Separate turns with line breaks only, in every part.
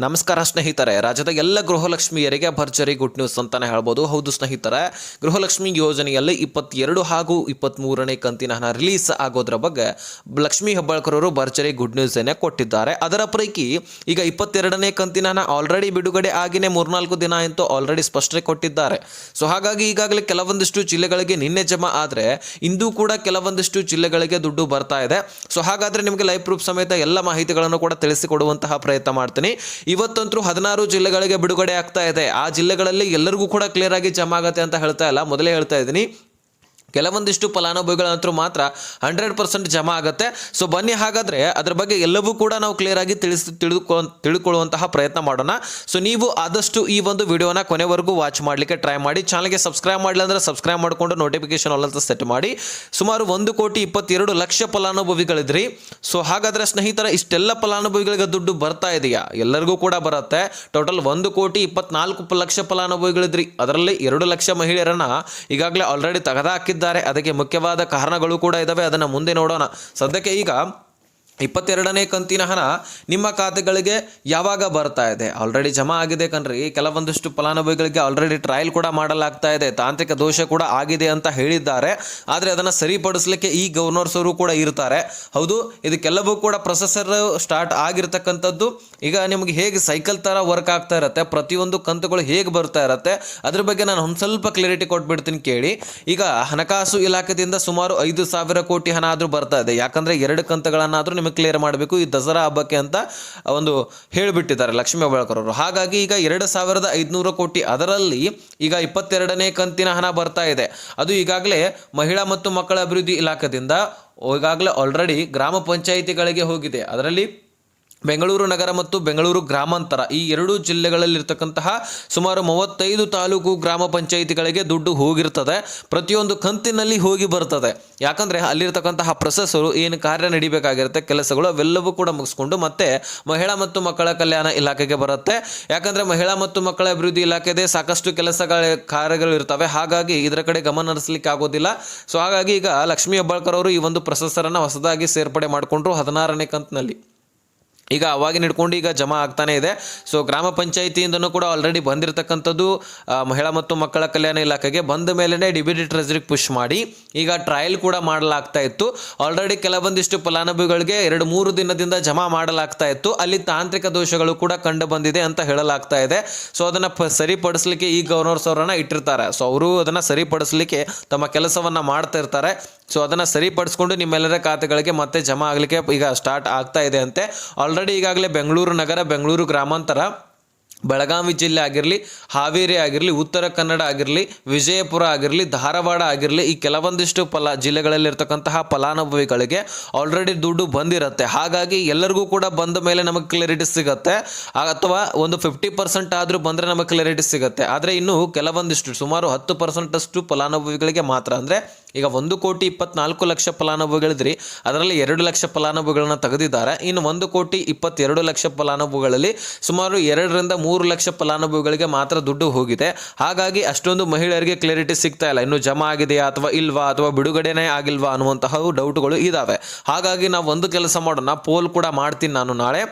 ನಮಸ್ಕಾರ ಸ್ನೇಹಿತರೆ. ರಾಜ್ಯದ ಎಲ್ಲ ಗೃಹಲಕ್ಷ್ಮಿಯರಿಗೆ ಭರ್ಜರಿ ಗುಡ್ ನ್ಯೂಸ್ ಅಂತಾನೆ ಹೇಳ್ಬೋದು. ಹೌದು ಸ್ನೇಹಿತರೆ. ಗೃಹಲಕ್ಷ್ಮಿ ಯೋಜನೆಯಲ್ಲಿ ಇಪ್ಪತ್ತೆರಡು ಹಾಗೂ ಇಪ್ಪತ್ತ್ಮೂರನೇ ಕಂತಿನ ಹಣ ರಿಲೀಸ್ ಆಗೋದ್ರ ಬಗ್ಗೆ ಲಕ್ಷ್ಮಿ ಹೆಬ್ಬಾಳ್ಕರವರು ಭರ್ಜರಿ ಗುಡ್ ನ್ಯೂಸ್ ಏನೇ ಕೊಟ್ಟಿದ್ದಾರೆ. ಅದರ ಪೈಕಿ ಈಗ ಇಪ್ಪತ್ತೆರಡನೇ ಕಂತಿನ ಹಣ ಆಲ್ರೆಡಿ ಬಿಡುಗಡೆ ಆಗಿನೇ ಮೂರ್ನಾಲ್ಕು ದಿನ ಅಂತೂ ಆಲ್ರೆಡಿ ಸ್ಪಷ್ಟನೆ ಕೊಟ್ಟಿದ್ದಾರೆ. ಸೊ ಹಾಗಾಗಿ ಈಗಾಗಲೇ ಕೆಲವೊಂದಿಷ್ಟು ಜಿಲ್ಲೆಗಳಿಗೆ ನಿನ್ನೆ ಜಮಾ ಆದರೆ ಇಂದು ಕೂಡ ಕೆಲವೊಂದಿಷ್ಟು ಜಿಲ್ಲೆಗಳಿಗೆ ದುಡ್ಡು ಬರ್ತಾ ಇದೆ. ಸೊ ಹಾಗಾದರೆ ನಿಮಗೆ ಲೈವ್ ಪ್ರೂಫ್ ಸಮೇತ ಎಲ್ಲ ಮಾಹಿತಿಗಳನ್ನು ಕೂಡ ತಿಳಿಸಿಕೊಡುವಂತಹ ಪ್ರಯತ್ನ ಮಾಡ್ತೀನಿ. ಇವತ್ತಂತೂ ಹದಿನಾರು ಜಿಲ್ಲೆಗಳಿಗೆ ಬಿಡುಗಡೆ ಆಗ್ತಾ ಇದೆ. ಆ ಜಿಲ್ಲೆಗಳಲ್ಲಿ ಎಲ್ಲರಿಗೂ ಕೂಡ ಕ್ಲಿಯರ್ ಆಗಿ ಜಮಾ ಆಗತ್ತೆ ಅಂತ ಹೇಳ್ತಾ ಇಲ್ಲ. ಮೊದಲೇ ಹೇಳ್ತಾ ಇದ್ದೀನಿ. ಕೆಲವೊಂದಿಷ್ಟು ಫಲಾನುಭವಿಗಳಂತೂ ಮಾತ್ರ ಹಂಡ್ರೆಡ್ ಪರ್ಸೆಂಟ್ ಜಮಾ ಆಗುತ್ತೆ. ಸೊ ಬನ್ನಿ ಹಾಗಾದರೆ ಅದರ ಬಗ್ಗೆ ಎಲ್ಲವೂ ಕೂಡ ನಾವು ಕ್ಲಿಯರ್ ಆಗಿ ತಿಳಿಸಿ, ತಿಳಿದುಕೊ, ತಿಳ್ಕೊಳ್ಳುವಂತಹ ಪ್ರಯತ್ನ ಮಾಡೋಣ. ಸೊ ನೀವು ಆದಷ್ಟು ಈ ಒಂದು ವಿಡಿಯೋನ ಕೊನೆವರೆಗೂ ವಾಚ್ ಮಾಡಲಿಕ್ಕೆ ಟ್ರೈ ಮಾಡಿ. ಚಾನಲ್ಗೆ ಸಬ್ಸ್ಕ್ರೈಬ್ ಮಾಡಲಿಲ್ಲ ಅಂದರೆ ಸಬ್ಸ್ಕ್ರೈಬ್ ಮಾಡಿಕೊಂಡು ನೋಟಿಫಿಕೇಶನ್ ಅಂತ ಸೆಟ್ ಮಾಡಿ. ಸುಮಾರು ಒಂದು ಕೋಟಿ ಇಪ್ಪತ್ತೆರಡು ಲಕ್ಷ ಫಲಾನುಭವಿಗಳಿದ್ರಿ. ಸೊ ಹಾಗಾದರೆ ಸ್ನೇಹಿತರ, ಇಷ್ಟೆಲ್ಲ ಫಲಾನುಭವಿಗಳಿಗೆ ದುಡ್ಡು ಬರ್ತಾ ಇದೆಯಾ? ಎಲ್ಲರಿಗೂ ಕೂಡ ಬರುತ್ತೆ. ಟೋಟಲ್ ಒಂದು ಕೋಟಿ ಇಪ್ಪತ್ನಾಲ್ಕು ಲಕ್ಷ ಫಲಾನುಭವಿಗಳಿದ್ರಿ. ಅದರಲ್ಲಿ ಎರಡು ಲಕ್ಷ ಮಹಿಳೆಯರನ್ನ ಈಗಾಗಲೇ ಆಲ್ರೆಡಿ ತೆಗೆದುಹಾಕಿದ್ದಾರೆ ಅದಕ್ಕೆ ಮುಖ್ಯವಾದ ಕಾರಣಗಳು ಕೂಡ ಇದ್ದಾವೆ ಅದನ್ನು ಮುಂದೆ ನೋಡೋಣ. ಸದ್ಯಕ್ಕೆ ಈಗ ಇಪ್ಪತ್ತೆರಡನೇ ಕಂತಿನ ಹಣ ನಿಮ್ಮ ಖಾತೆಗಳಿಗೆ ಯಾವಾಗ ಬರ್ತಾ ಇದೆ? ಆಲ್ರೆಡಿ ಜಮಾ ಆಗಿದೆ ಕಣ್ರಿ. ಕೆಲವೊಂದಿಷ್ಟು ಫಲಾನುಭವಿಗಳಿಗೆ ಆಲ್ರೆಡಿ ಟ್ರಯಲ್ ಕೂಡ ಮಾಡಲಾಗ್ತಾ ಇದೆ. ತಾಂತ್ರಿಕ ದೋಷ ಕೂಡ ಆಗಿದೆ ಅಂತ ಹೇಳಿದ್ದಾರೆ. ಆದರೆ ಅದನ್ನು ಸರಿಪಡಿಸಲಿಕ್ಕೆ ಈ ಗವರ್ನರ್ಸ್ ಅವರು ಕೂಡ ಇರ್ತಾರೆ. ಹೌದು, ಇದಕ್ಕೆಲ್ಲವೂ ಕೂಡ ಪ್ರೊಸೆಸರ್ ಸ್ಟಾರ್ಟ್ ಆಗಿರ್ತಕ್ಕಂಥದ್ದು ಈಗ ನಿಮಗೆ ಹೇಗೆ ಸೈಕಲ್ ಥರ ವರ್ಕ್ ಆಗ್ತಾ ಇರುತ್ತೆ, ಪ್ರತಿಯೊಂದು ಕಂತುಗಳು ಹೇಗೆ ಬರ್ತಾ ಇರುತ್ತೆ, ಅದ್ರ ಬಗ್ಗೆ ನಾನು ಒಂದು ಸ್ವಲ್ಪ ಕ್ಲಿಯರಿಟಿ ಕೊಟ್ಬಿಡ್ತೀನಿ ಕೇಳಿ. ಈಗ ಹಣಕಾಸು ಇಲಾಖೆಯಿಂದ ಸುಮಾರು ಐದು ಸಾವಿರ ಕೋಟಿ ಹಣ ಆದರೂ ಬರ್ತಾ ಇದೆ. ಯಾಕಂದರೆ ಎರಡು ಕಂತುಗಳನ್ನಾದರೂ ನಿಮಗೆ ಕ್ಲಿಯರ್ ಮಾಡಬೇಕು ಈ ದಸರಾ ಹಬ್ಬಕ್ಕೆ ಅಂತ ಒಂದು ಹೇಳಿಬಿಟ್ಟಿದ್ದಾರೆ ಲಕ್ಷ್ಮೀ ಅವರು ಹಾಗಾಗಿ ಈಗ ಎರಡು ಸಾವಿರದ ಐದುನೂರು ಕೋಟಿ ಅದರಲ್ಲಿ ಈಗ ಇಪ್ಪತ್ತೆರಡನೇ ಕಂತಿನ ಹಣ ಬರ್ತಾ ಇದೆ. ಅದು ಈಗಾಗಲೇ ಮಹಿಳಾ ಮತ್ತು ಮಕ್ಕಳ ಅಭಿವೃದ್ಧಿ ಇಲಾಖೆಯಿಂದ ಈಗಾಗಲೇ ಆಲ್ರೆಡಿ ಗ್ರಾಮ ಪಂಚಾಯಿತಿಗಳಿಗೆ ಹೋಗಿದೆ. ಅದರಲ್ಲಿ ಬೆಂಗಳೂರು ನಗರ ಮತ್ತು ಬೆಂಗಳೂರು ಗ್ರಾಮಾಂತರ ಈ ಎರಡೂ ಜಿಲ್ಲೆಗಳಲ್ಲಿರ್ತಕ್ಕಂತಹ ಸುಮಾರು ಮೂವತ್ತೈದು ತಾಲೂಕು ಗ್ರಾಮ ಪಂಚಾಯಿತಿಗಳಿಗೆ ದುಡ್ಡು ಹೋಗಿರ್ತದೆ. ಪ್ರತಿಯೊಂದು ಕಂತಿನಲ್ಲಿ ಹೋಗಿ ಬರ್ತದೆ. ಯಾಕಂದರೆ ಅಲ್ಲಿರ್ತಕ್ಕಂತಹ ಪ್ರೊಸೆಸರು ಏನು ಕಾರ್ಯ ನಡಿಬೇಕಾಗಿರುತ್ತೆ, ಕೆಲಸಗಳು ಅವೆಲ್ಲವೂ ಕೂಡ ಮುಗಿಸ್ಕೊಂಡು ಮತ್ತೆ ಮಹಿಳಾ ಮತ್ತು ಮಕ್ಕಳ ಕಲ್ಯಾಣ ಇಲಾಖೆಗೆ ಬರುತ್ತೆ. ಯಾಕಂದರೆ ಮಹಿಳಾ ಮತ್ತು ಮಕ್ಕಳ ಅಭಿವೃದ್ಧಿ ಇಲಾಖೆದೇ ಸಾಕಷ್ಟು ಕೆಲಸಗಳ ಕಾರ್ಯಗಳು ಇರ್ತವೆ. ಹಾಗಾಗಿ ಇದರ ಕಡೆ ಗಮನ ಹರಿಸಲಿಕ್ಕೆ ಆಗೋದಿಲ್ಲ. ಸೊ ಹಾಗಾಗಿ ಈಗ ಲಕ್ಷ್ಮೀ ಹೆಬ್ಬಾಳ್ಕರ್ ಅವರು ಈ ಒಂದು ಪ್ರೊಸೆಸರನ್ನು ಹೊಸದಾಗಿ ಸೇರ್ಪಡೆ ಮಾಡಿಕೊಂಡ್ರು ಹದಿನಾರನೇ ಕಂತಿನಲ್ಲಿ. ಈಗ ಅವಾಗಿನ ಹಿಡ್ಕೊಂಡು ಈಗ ಜಮಾ ಆಗ್ತಾನೆ ಇದೆ. ಸೊ ಗ್ರಾಮ ಪಂಚಾಯಿತಿಯಿಂದನೂ ಕೂಡ ಆಲ್ರೆಡಿ ಬಂದಿರತಕ್ಕಂಥದ್ದು ಮಹಿಳಾ ಮತ್ತು ಮಕ್ಕಳ ಕಲ್ಯಾಣ ಇಲಾಖೆಗೆ ಬಂದ ಮೇಲೇ ಡಿ ಪುಷ್ ಮಾಡಿ. ಈಗ ಟ್ರಯಲ್ ಕೂಡ ಮಾಡಲಾಗ್ತಾ ಇತ್ತು. ಆಲ್ರೆಡಿ ಕೆಲವೊಂದಿಷ್ಟು ಫಲಾನುಭವಿಗಳಿಗೆ ಎರಡು ಮೂರು ದಿನದಿಂದ ಜಮಾ ಮಾಡಲಾಗ್ತಾ ಇತ್ತು. ಅಲ್ಲಿ ತಾಂತ್ರಿಕ ದೋಷಗಳು ಕೂಡ ಕಂಡು ಬಂದಿದೆ ಅಂತ ಹೇಳಲಾಗ್ತಾ ಇದೆ. ಸೊ ಅದನ್ನು ಸರಿಪಡಿಸಲಿಕ್ಕೆ ಈ ಗವರ್ನರ್ಸ್ ಅವರನ್ನ ಇಟ್ಟಿರ್ತಾರೆ. ಸೊ ಅವರು ಅದನ್ನು ಸರಿಪಡಿಸಲಿಕ್ಕೆ ತಮ್ಮ ಕೆಲಸವನ್ನು ಮಾಡ್ತಾ ಇರ್ತಾರೆ. ಸೊ ಅದನ್ನು ಸರಿಪಡಿಸ್ಕೊಂಡು ನಿಮ್ಮೆಲ್ಲರ ಖಾತೆಗಳಿಗೆ ಮತ್ತೆ ಜಮಾ ಆಗಲಿಕ್ಕೆ ಈಗ ಸ್ಟಾರ್ಟ್ ಆಗ್ತಾ ಇದೆ ಅಂತೆ. ಆಲ್ರೆಡಿ ಈಗಾಗಲೇ ಬೆಂಗಳೂರು ನಗರ, ಬೆಂಗಳೂರು ಗ್ರಾಮಾಂತರ, ಬೆಳಗಾವಿ ಜಿಲ್ಲೆ ಆಗಿರಲಿ, ಹಾವೇರಿ ಆಗಿರಲಿ, ಉತ್ತರ ಕನ್ನಡ ಆಗಿರಲಿ, ವಿಜಯಪುರ ಆಗಿರಲಿ, ಧಾರವಾಡ ಆಗಿರಲಿ, ಈ ಕೆಲವೊಂದಿಷ್ಟು ಫಲ ಜಿಲ್ಲೆಗಳಲ್ಲಿರ್ತಕ್ಕಂತಹ ಫಲಾನುಭವಿಗಳಿಗೆ ಆಲ್ರೆಡಿ ದುಡ್ಡು ಬಂದಿರುತ್ತೆ. ಹಾಗಾಗಿ ಎಲ್ಲರಿಗೂ ಕೂಡ ಬಂದ ಮೇಲೆ ನಮಗೆ ಕ್ಲಾರಿಟಿ ಸಿಗುತ್ತೆ. ಅಥವಾ ಒಂದು ಫಿಫ್ಟಿ ಪರ್ಸೆಂಟ್ ಆದರೂ ಬಂದರೆ ನಮಗೆ ಕ್ಲಾರಿಟಿ ಸಿಗುತ್ತೆ. ಆದರೆ ಇನ್ನು ಕೆಲವೊಂದಿಷ್ಟು, ಸುಮಾರು ಹತ್ತು ಪರ್ಸೆಂಟಷ್ಟು ಫಲಾನುಭವಿಗಳಿಗೆ ಮಾತ್ರ. ಅಂದರೆ ಈಗ ಒಂದು ಕೋಟಿ ಇಪ್ಪತ್ನಾಲ್ಕು ಲಕ್ಷ ಫಲಾನುಭವಿಗಳಿದ್ರಿ ಅದರಲ್ಲಿ ಎರಡು ಲಕ್ಷ ಫಲಾನುಭವಿಗಳನ್ನ ತೆಗೆದಿದ್ದಾರೆ. ಇನ್ನು ಒಂದು ಕೋಟಿ ಇಪ್ಪತ್ತೆರಡು ಲಕ್ಷ ಫಲಾನುಭವಿಗಳಲ್ಲಿ ಸುಮಾರು ಎರಡರಿಂದ ಮೂರು ಲಕ್ಷ ಫಲಾನುಭವಿಗಳಿಗೆ ಮಾತ್ರ ದುಡ್ಡು ಹೋಗಿದೆ. ಹಾಗಾಗಿ ಅಷ್ಟೊಂದು ಮಹಿಳೆಯರಿಗೆ ಕ್ಲಾರಿಟಿ ಸಿಗ್ತಾ ಇಲ್ಲ. ಇನ್ನು ಜಮಾ ಆಗಿದೆಯಾ ಅಥವಾ ಇಲ್ವಾ ಅಥವಾ ಬಿಡುಗಡೆನೇ ಆಗಿಲ್ವಾ ಅನ್ನುವಂತಹ ಡೌಟ್ಗಳು ಇದಾವೆ. ಹಾಗಾಗಿ ನಾವು ಒಂದು ಕೆಲಸ ಮಾಡೋಣ. ಪೋಲ್ ಕೂಡ ಮಾಡ್ತೀನಿ ನಾನು ನಾಳೆ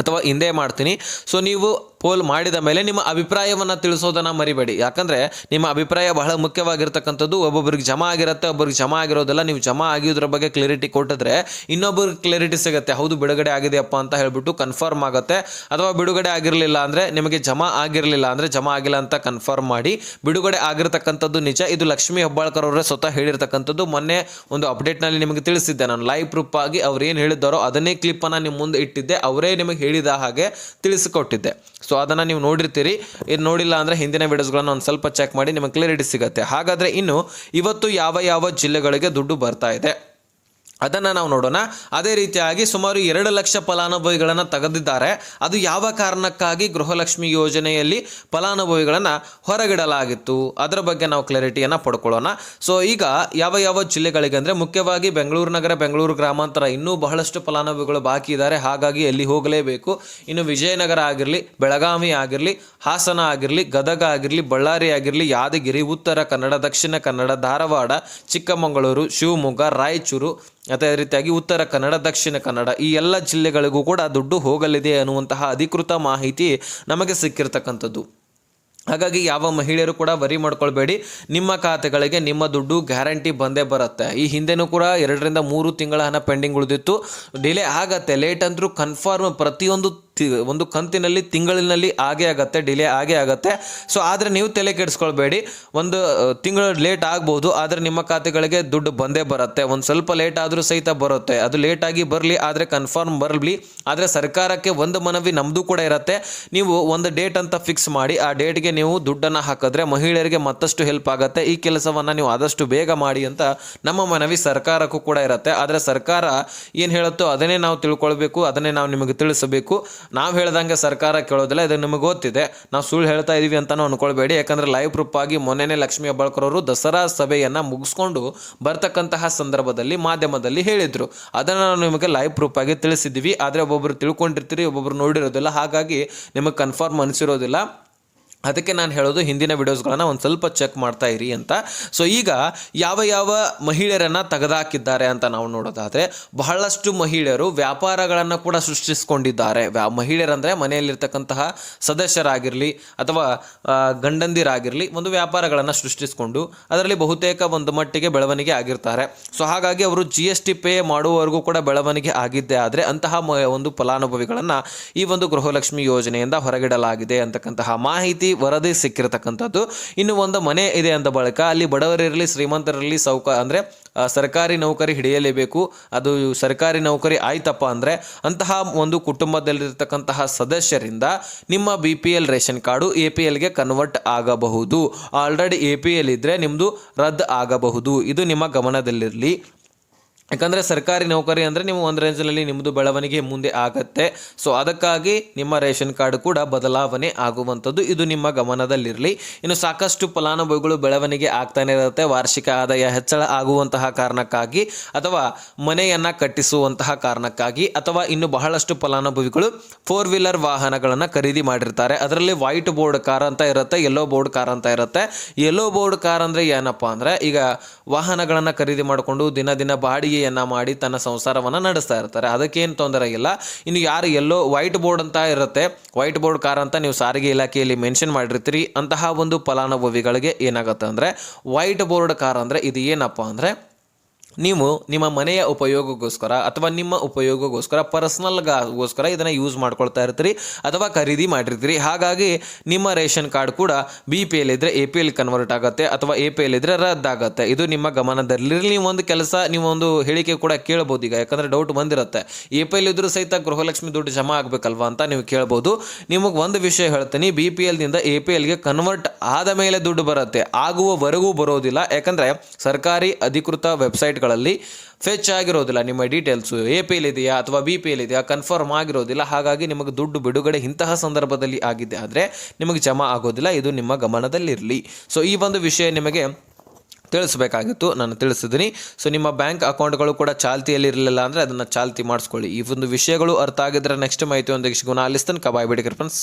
ಅಥವಾ ಹಿಂದೆ ಮಾಡ್ತೀನಿ. ಸೊ ನೀವು ಪೋಲ್ ಮಾಡಿದ ಮೇಲೆ ನಿಮ್ಮ ಅಭಿಪ್ರಾಯವನ್ನು ತಿಳಿಸೋದನ್ನು ಮರಿಬೇಡಿ. ಯಾಕಂದರೆ ನಿಮ್ಮ ಅಭಿಪ್ರಾಯ ಬಹಳ ಮುಖ್ಯವಾಗಿರ್ತಕ್ಕಂಥದ್ದು ಒಬ್ಬೊಬ್ಬರಿಗೆ ಜಮಾ ಆಗಿರುತ್ತೆ ಒಬ್ಬರಿಗೆ ಜಮಾ ಆಗಿರೋದಲ್ಲ. ನೀವು ಜಮಾ ಆಗಿರೋದ್ರ ಬಗ್ಗೆ ಕ್ಲಿಯರಿಟಿ ಕೊಟ್ಟಿದ್ರೆ ಇನ್ನೊಬ್ಬರಿಗೆ ಕ್ಲಿಯರಿಟಿ ಸಿಗುತ್ತೆ. ಹೌದು, ಬಿಡುಗಡೆ ಆಗಿದೆಯಪ್ಪ ಅಂತ ಹೇಳಿಬಿಟ್ಟು ಕನ್ಫರ್ಮ್ ಆಗುತ್ತೆ. ಅಥವಾ ಬಿಡುಗಡೆ ಆಗಿರಲಿಲ್ಲ ಅಂದರೆ ನಿಮಗೆ ಜಮಾ ಆಗಿರಲಿಲ್ಲ ಅಂದರೆ ಜಮಾ ಆಗಿಲ್ಲ ಅಂತ ಕನ್ಫರ್ಮ್ ಮಾಡಿ ಬಿಡುಗಡೆ ಆಗಿರ್ತಕ್ಕಂಥದ್ದು ನಿಜ. ಇದು ಲಕ್ಷ್ಮೀ ಹೆಬ್ಬಾಳ್ಕರ್ ಅವರೇ ಸ್ವತಃ ಹೇಳಿರ್ತಕ್ಕಂಥದ್ದು. ಮೊನ್ನೆ ಒಂದು ಅಪ್ಡೇಟ್ನಲ್ಲಿ ನಿಮಗೆ ತಿಳಿಸಿದ್ದೆ ನಾನು. ಲೈವ್ ಪ್ರೂಫ್ ಆಗಿ ಅವ್ರು ಏನು ಹೇಳಿದ್ದಾರೋ ಅದನ್ನೇ ಕ್ಲಿಪ್ಪನ್ನು ನಿಮ್ಮ ಮುಂದೆ ಇಟ್ಟಿದ್ದೆ. ಅವರೇ ನಿಮಗೆ ಹೇಳಿದ ಹಾಗೆ ತಿಳಿಸಿಕೊಟ್ಟಿದ್ದೆ. ಸೊ ಅದನ್ನು ನೀವು ನೋಡಿರ್ತೀರಿ. ಇದು ನೋಡಿಲ್ಲ ಅಂದರೆ ಹಿಂದಿನ ವಿಡಿಯೋಸ್ಗಳನ್ನು ಒಂದು ಸ್ವಲ್ಪ ಚೆಕ್ ಮಾಡಿ ನಿಮಗೆ ಕ್ಲಿಯರಿಟಿ ಸಿಗುತ್ತೆ. ಹಾಗಾದರೆ ಇನ್ನು ಇವತ್ತು ಯಾವ ಯಾವ ಜಿಲ್ಲೆಗಳಿಗೆ ದುಡ್ಡು ಬರ್ತಾ ಇದೆ? ಅದನ್ನು ನಾವು ನೋಡೋಣ. ಅದೇ ರೀತಿಯಾಗಿ ಸುಮಾರು ಎರಡು ಲಕ್ಷ ಫಲಾನುಭವಿಗಳನ್ನು ತೆಗೆದಿದ್ದಾರೆ. ಅದು ಯಾವ ಕಾರಣಕ್ಕಾಗಿ ಗೃಹಲಕ್ಷ್ಮಿ ಯೋಜನೆಯಲ್ಲಿ ಫಲಾನುಭವಿಗಳನ್ನು ಹೊರಗಿಡಲಾಗಿತ್ತು? ಅದರ ಬಗ್ಗೆ ನಾವು ಕ್ಲಾರಿಟಿಯನ್ನು ಪಡ್ಕೊಳ್ಳೋಣ. ಸೊ ಈಗ ಯಾವ ಯಾವ ಜಿಲ್ಲೆಗಳಿಗೆ ಅಂದರೆ ಮುಖ್ಯವಾಗಿ ಬೆಂಗಳೂರು ನಗರ, ಬೆಂಗಳೂರು ಗ್ರಾಮಾಂತರ ಇನ್ನೂ ಬಹಳಷ್ಟು ಫಲಾನುಭವಿಗಳು ಬಾಕಿ ಇದ್ದಾರೆ. ಹಾಗಾಗಿ ಎಲ್ಲಿ ಹೋಗಲೇಬೇಕು? ಇನ್ನು ವಿಜಯನಗರ ಆಗಿರಲಿ, ಬೆಳಗಾವಿ ಆಗಿರಲಿ, ಹಾಸನ ಆಗಿರಲಿ, ಗದಗ ಆಗಿರಲಿ, ಬಳ್ಳಾರಿ ಆಗಿರಲಿ, ಯಾದಗಿರಿ, ಉತ್ತರ ಕನ್ನಡ, ದಕ್ಷಿಣ ಕನ್ನಡ, ಧಾರವಾಡ, ಚಿಕ್ಕಮಗಳೂರು, ಶಿವಮೊಗ್ಗ, ರಾಯಚೂರು ಅದೇ ರೀತಿಯಾಗಿ ಉತ್ತರ ಕನ್ನಡ, ದಕ್ಷಿಣ ಕನ್ನಡ ಈ ಎಲ್ಲ ಜಿಲ್ಲೆಗಳಿಗೂ ಕೂಡ ದುಡ್ಡು ಹೋಗಲಿದೆ ಅನ್ನುವಂತಹ ಅಧಿಕೃತ ಮಾಹಿತಿ ನಮಗೆ ಸಿಕ್ಕಿರ್ತಕ್ಕಂಥದ್ದು. ಹಾಗಾಗಿ ಯಾವ ಮಹಿಳೆಯರು ಕೂಡ ವರಿ ಮಾಡ್ಕೊಳ್ಬೇಡಿ. ನಿಮ್ಮ ಖಾತೆಗಳಿಗೆ ನಿಮ್ಮ ದುಡ್ಡು ಗ್ಯಾರಂಟಿ ಬಂದೇ ಬರುತ್ತೆ. ಈ ಹಿಂದೆನೂ ಕೂಡ ಎರಡರಿಂದ ಮೂರು ತಿಂಗಳ ಹಣ ಪೆಂಡಿಂಗ್ ಉಳಿದಿತ್ತು. ಡಿಲೇ ಆಗತ್ತೆ. ಲೇಟ್ ಅಂದರೂ ಕನ್ಫರ್ಮ್ ಪ್ರತಿಯೊಂದು ಒಂದು ಕಂತಿನಲ್ಲಿ ತಿಂಗಳಿನಲ್ಲಿ ಆಗೇ ಆಗುತ್ತೆ, ಡಿಲೇ ಆಗೇ ಆಗುತ್ತೆ. ಸೊ ಆದರೆ ನೀವು ತಲೆ ಕೆಡಿಸ್ಕೊಳ್ಬೇಡಿ. ಒಂದು ತಿಂಗಳು ಲೇಟ್ ಆಗ್ಬೋದು, ಆದರೆ ನಿಮ್ಮ ಖಾತೆಗಳಿಗೆ ದುಡ್ಡು ಬಂದೇ ಬರುತ್ತೆ. ಒಂದು ಸ್ವಲ್ಪ ಲೇಟ್ ಆದರೂ ಸಹಿತ ಬರುತ್ತೆ. ಅದು ಲೇಟಾಗಿ ಬರಲಿ, ಆದರೆ ಕನ್ಫರ್ಮ್ ಬರಲಿ. ಆದರೆ ಸರ್ಕಾರಕ್ಕೆ ಒಂದು ಮನವಿ ನಮ್ಮದು ಕೂಡ ಇರುತ್ತೆ. ನೀವು ಒಂದು ಡೇಟ್ ಅಂತ ಫಿಕ್ಸ್ ಮಾಡಿ, ಆ ಡೇಟ್ಗೆ ನೀವು ದುಡ್ಡನ್ನು ಹಾಕಿದ್ರೆ ಮಹಿಳೆಯರಿಗೆ ಮತ್ತಷ್ಟು ಹೆಲ್ಪ್ ಆಗುತ್ತೆ. ಈ ಕೆಲಸವನ್ನು ನೀವು ಆದಷ್ಟು ಬೇಗ ಮಾಡಿ ಅಂತ ನಮ್ಮ ಮನವಿ ಸರ್ಕಾರಕ್ಕೂ ಕೂಡ ಇರುತ್ತೆ. ಆದರೆ ಸರ್ಕಾರ ಏನು ಹೇಳುತ್ತೋ ಅದನ್ನೇ ನಾವು ತಿಳ್ಕೊಳ್ಬೇಕು, ಅದನ್ನೇ ನಾವು ನಿಮಗೆ ತಿಳಿಸಬೇಕು. ನಾವು ಹೇಳ್ದಂಗೆ ಸರ್ಕಾರ ಕೇಳೋದಿಲ್ಲ, ಇದು ನಿಮಗೆ ಗೊತ್ತಿದೆ. ನಾವು ಸುಳ್ಳು ಹೇಳ್ತಾ ಇದೀವಿ ನಾವು ಅನ್ಕೊಳ್ಬೇಡಿ. ಯಾಕಂದ್ರೆ ಲೈವ್ ಪ್ರೂಫ್ ಆಗಿ ಮೊನ್ನೆನೇ ಲಕ್ಷ್ಮೀ ಅವರು ದಸರಾ ಸಭೆಯನ್ನು ಮುಗಿಸ್ಕೊಂಡು ಬರ್ತಕ್ಕಂತಹ ಸಂದರ್ಭದಲ್ಲಿ ಮಾಧ್ಯಮದಲ್ಲಿ ಹೇಳಿದರು. ಅದನ್ನು ನಾವು ನಿಮಗೆ ಲೈವ್ ಪ್ರೂಫ್ ಆಗಿ ತಿಳಿಸಿದ್ದೀವಿ. ಆದರೆ ಒಬ್ಬೊಬ್ಬರು ತಿಳ್ಕೊಂಡಿರ್ತೀರಿ ಒಬ್ಬೊಬ್ಬರು ನೋಡಿರೋದಿಲ್ಲ. ಹಾಗಾಗಿ ನಿಮಗೆ ಕನ್ಫರ್ಮ್ ಅನಿಸಿರೋದಿಲ್ಲ. ಅದಕ್ಕೆ ನಾನು ಹೇಳೋದು ಹಿಂದಿನ ವಿಡಿಯೋಸ್ಗಳನ್ನು ಒಂದು ಸ್ವಲ್ಪ ಚೆಕ್ ಮಾಡ್ತಾ ಇರಿ ಅಂತ. ಸೊ ಈಗ ಯಾವ ಯಾವ ಮಹಿಳೆಯರನ್ನು ತೆಗೆದಾಕಿದ್ದಾರೆ ಅಂತ ನಾವು ನೋಡೋದಾದರೆ, ಬಹಳಷ್ಟು ಮಹಿಳೆಯರು ವ್ಯಾಪಾರಗಳನ್ನು ಕೂಡ ಸೃಷ್ಟಿಸಿಕೊಂಡಿದ್ದಾರೆ. ವ್ಯಾ, ಮಹಿಳೆಯರಂದರೆ ಮನೆಯಲ್ಲಿರ್ತಕ್ಕಂತಹ ಸದಸ್ಯರಾಗಿರಲಿ ಅಥವಾ ಗಂಡಂದಿರಾಗಿರಲಿ ಒಂದು ವ್ಯಾಪಾರಗಳನ್ನು ಸೃಷ್ಟಿಸಿಕೊಂಡು ಅದರಲ್ಲಿ ಬಹುತೇಕ ಒಂದು ಮಟ್ಟಿಗೆ ಬೆಳವಣಿಗೆ ಆಗಿರ್ತಾರೆ. ಸೊ ಹಾಗಾಗಿ ಅವರು ಜಿ ಎಸ್ ಟಿ ಪೇ ಮಾಡುವವರೆಗೂ ಕೂಡ ಬೆಳವಣಿಗೆ ಆಗಿದ್ದೆ ಆದರೆ ಅಂತಹ ಒಂದು ಫಲಾನುಭವಿಗಳನ್ನು ಈ ಒಂದು ಗೃಹಲಕ್ಷ್ಮಿ ಯೋಜನೆಯಿಂದ ಹೊರಗಿಡಲಾಗಿದೆ ಅಂತಕ್ಕಂತಹ ಮಾಹಿತಿ ವರದಿ ಸಿಕ್ಕಿರತಕ್ಕಂಥದ್ದು. ಇನ್ನು ಒಂದು ಮನೆ ಇದೆ ಅಂತ ಬಳಿಕ ಅಲ್ಲಿ ಬಡವರಿರಲಿ ಶ್ರೀಮಂತರಿರಲಿ, ಸೌಕ ಅಂದರೆ ಸರ್ಕಾರಿ ನೌಕರಿ ಹಿಡಿಯಲೇಬೇಕು. ಅದು ಸರ್ಕಾರಿ ನೌಕರಿ ಆಯ್ತಪ್ಪ ಅಂದರೆ ಅಂತಹ ಒಂದು ಕುಟುಂಬದಲ್ಲಿರ್ತಕ್ಕಂತಹ ಸದಸ್ಯರಿಂದ ನಿಮ್ಮ B P L ration card A P ಎಲ್ಗೆ convert ಆಗಬಹುದು. ಆಲ್ರೆಡಿ ಎ ಪಿ ಎಲ್ ಇದ್ದರೆ ನಿಮ್ಮದು ರದ್ದು ಆಗಬಹುದು. ಇದು ನಿಮ್ಮ ಗಮನದಲ್ಲಿರಲಿ. ಯಾಕಂದರೆ ಸರ್ಕಾರಿ ನೌಕರಿ ಅಂದರೆ ನೀವು ಒಂದು ರೇಂಜ್ನಲ್ಲಿ ನಿಮ್ಮದು ಬೆಳವಣಿಗೆ ಮುಂದೆ ಆಗತ್ತೆ. ಸೊ ಅದಕ್ಕಾಗಿ ನಿಮ್ಮ ರೇಷನ್ ಕಾರ್ಡ್ ಕೂಡ ಬದಲಾವಣೆ ಆಗುವಂಥದ್ದು ಇದು ನಿಮ್ಮ ಗಮನದಲ್ಲಿರಲಿ. ಇನ್ನು ಸಾಕಷ್ಟು ಫಲಾನುಭವಿಗಳು ಬೆಳವಣಿಗೆ ಆಗ್ತಾನೆ ಇರುತ್ತೆ, ವಾರ್ಷಿಕ ಆದಾಯ ಹೆಚ್ಚಳ ಆಗುವಂತಹ ಕಾರಣಕ್ಕಾಗಿ ಅಥವಾ ಮನೆಯನ್ನು ಕಟ್ಟಿಸುವಂತಹ ಕಾರಣಕ್ಕಾಗಿ ಅಥವಾ ಇನ್ನು ಬಹಳಷ್ಟು ಫಲಾನುಭವಿಗಳು ಫೋರ್ ವೀಲರ್ ವಾಹನಗಳನ್ನು ಖರೀದಿ ಮಾಡಿರ್ತಾರೆ. ಅದರಲ್ಲಿ ವೈಟ್ ಬೋರ್ಡ್ ಕಾರ್ ಅಂತ ಇರುತ್ತೆ ಯೆಲ್ಲೋ ಬೋರ್ಡ್ ಕಾರ್ ಅಂತ ಇರುತ್ತೆ. ಯೆಲ್ಲೋ ಬೋರ್ಡ್ ಕಾರ್ ಅಂದರೆ ಏನಪ್ಪ ಅಂದರೆ ಈಗ ವಾಹನಗಳನ್ನು ಖರೀದಿ ಮಾಡಿಕೊಂಡು ದಿನ ದಿನ ಬಾಡಿಗೆಯನ್ನು ಮಾಡಿ ತನ್ನ ಸಂಸಾರವನ್ನು ನಡೆಸ್ತಾ ಇರ್ತಾರೆ. ಅದಕ್ಕೇನು ತೊಂದರೆ ಇಲ್ಲ. ಇನ್ನು ಯಾರು ಎಲ್ಲೋ ವೈಟ್ ಬೋರ್ಡ್ ಅಂತ ಇರುತ್ತೆ ವೈಟ್ ಬೋರ್ಡ್ ಕಾರ್ ಅಂತ ನೀವು ಸಾರಿಗೆ ಇಲಾಖೆಯಲ್ಲಿ ಮೆನ್ಷನ್ ಮಾಡಿರ್ತೀರಿ. ಅಂತಹ ಒಂದು ಫಲಾನುಭವಿಗಳಿಗೆ ಏನಾಗುತ್ತೆ ಅಂದರೆ ವೈಟ್ ಬೋರ್ಡ್ ಕಾರ್ ಅಂದರೆ ಇದು ಏನಪ್ಪ ಅಂದರೆ ನೀವು ನಿಮ್ಮ ಮನೆಯ ಉಪಯೋಗಕ್ಕೋಸ್ಕರ ಅಥವಾ ನಿಮ್ಮ ಉಪಯೋಗಕ್ಕೋಸ್ಕರ ಪರ್ಸ್ನಲ್ಗೋಸ್ಕರ ಇದನ್ನು ಯೂಸ್ ಮಾಡ್ಕೊಳ್ತಾ ಇರ್ತೀರಿ ಅಥವಾ ಖರೀದಿ ಮಾಡಿರ್ತೀರಿ. ಹಾಗಾಗಿ ನಿಮ್ಮ ರೇಷನ್ ಕಾರ್ಡ್ ಕೂಡ ಬಿ ಪಿ ಎಲ್ ಇದ್ದರೆ ಎ ಪಿ ಎಲ್ ಕನ್ವರ್ಟ್ ಆಗುತ್ತೆ ಅಥವಾ ಎ ಪಿ ಎಲ್ ಇದ್ದರೆ ರದ್ದಾಗುತ್ತೆ. ಇದು ನಿಮ್ಮ ಗಮನದಲ್ಲಿರಲಿ. ನೀವು ಒಂದು ಕೆಲಸ, ನೀವು ಒಂದು ಹೇಳಿಕೆ ಕೂಡ ಕೇಳ್ಬೋದು ಈಗ. ಯಾಕಂದರೆ ಡೌಟ್ ಬಂದಿರುತ್ತೆ. ಎ ಪಿ ಎಲ್ ಇದ್ರೂ ಸಹಿತ ಗೃಹಲಕ್ಷ್ಮಿ ದುಡ್ಡು ಜಮಾ ಆಗಬೇಕಲ್ವಾ ಅಂತ ನೀವು ಕೇಳ್ಬೋದು. ನಿಮಗೆ ಒಂದು ವಿಷಯ ಹೇಳ್ತೀನಿ. ಬಿ ಪಿ ಎಲ್ನಿಂದ ಎ ಪಿ ಎಲ್ಗೆ ಕನ್ವರ್ಟ್ ಆದ ಮೇಲೆ ದುಡ್ಡು ಬರುತ್ತೆ. ಆಗುವವರೆಗೂ ಬರೋದಿಲ್ಲ. ಯಾಕಂದರೆ ಸರ್ಕಾರಿ ಅಧಿಕೃತ ವೆಬ್ಸೈಟ್ಗಳಲ್ಲಿ ಫೆಚ್ ಆಗಿರೋದಿಲ್ಲ ನಿಮ್ಮ ಡೀಟೇಲ್ಸು ಎ ಪಿ ಎಲ್ ಇದೆಯಾ ಅಥವಾ ಬಿ ಪಿ ಎಲ್ ಇದೆಯಾ ಕನ್ಫರ್ಮ್ ಆಗಿರೋದಿಲ್ಲ. ಹಾಗಾಗಿ ನಿಮಗೆ ದುಡ್ಡು ಬಿಡುಗಡೆ ಇಂತಹ ಸಂದರ್ಭದಲ್ಲಿ ಆಗಿದೆ ಆದರೆ ನಿಮಗೆ ಜಮಾ ಆಗೋದಿಲ್ಲ. ಇದು ನಿಮ್ಮ ಗಮನದಲ್ಲಿರಲಿ. ಸೊ ಈ ಒಂದು ವಿಷಯ ನಿಮಗೆ ತಿಳಿಸ್ಬೇಕಾಗಿತ್ತು. ನಾನು ತಿಳಿಸಿದ್ದೀನಿ. ಸೊ ನಿಮ್ಮ ಬ್ಯಾಂಕ್ ಅಕೌಂಟ್ಗಳು ಕೂಡ ಚಾಲ್ತಿಯಲ್ಲಿ ಇರಲಿಲ್ಲ ಅಂದರೆ ಅದನ್ನು ಚಾಲ್ತಿ ಮಾಡಿಸ್ಕೊಳ್ಳಿ. ಈ ಒಂದು ವಿಷಯಗಳು ಅರ್ಥ ಆಗಿದ್ರೆ ನೆಕ್ಸ್ಟ್ ಮಾಹಿತಿ ಒಂದು ಸಿಗೋಣ ಅಲ್ಲಿಸ್ತನ ಕಬಾಯ್ ಬಿಡಿ ಫ್ರೆಂಡ್ಸ್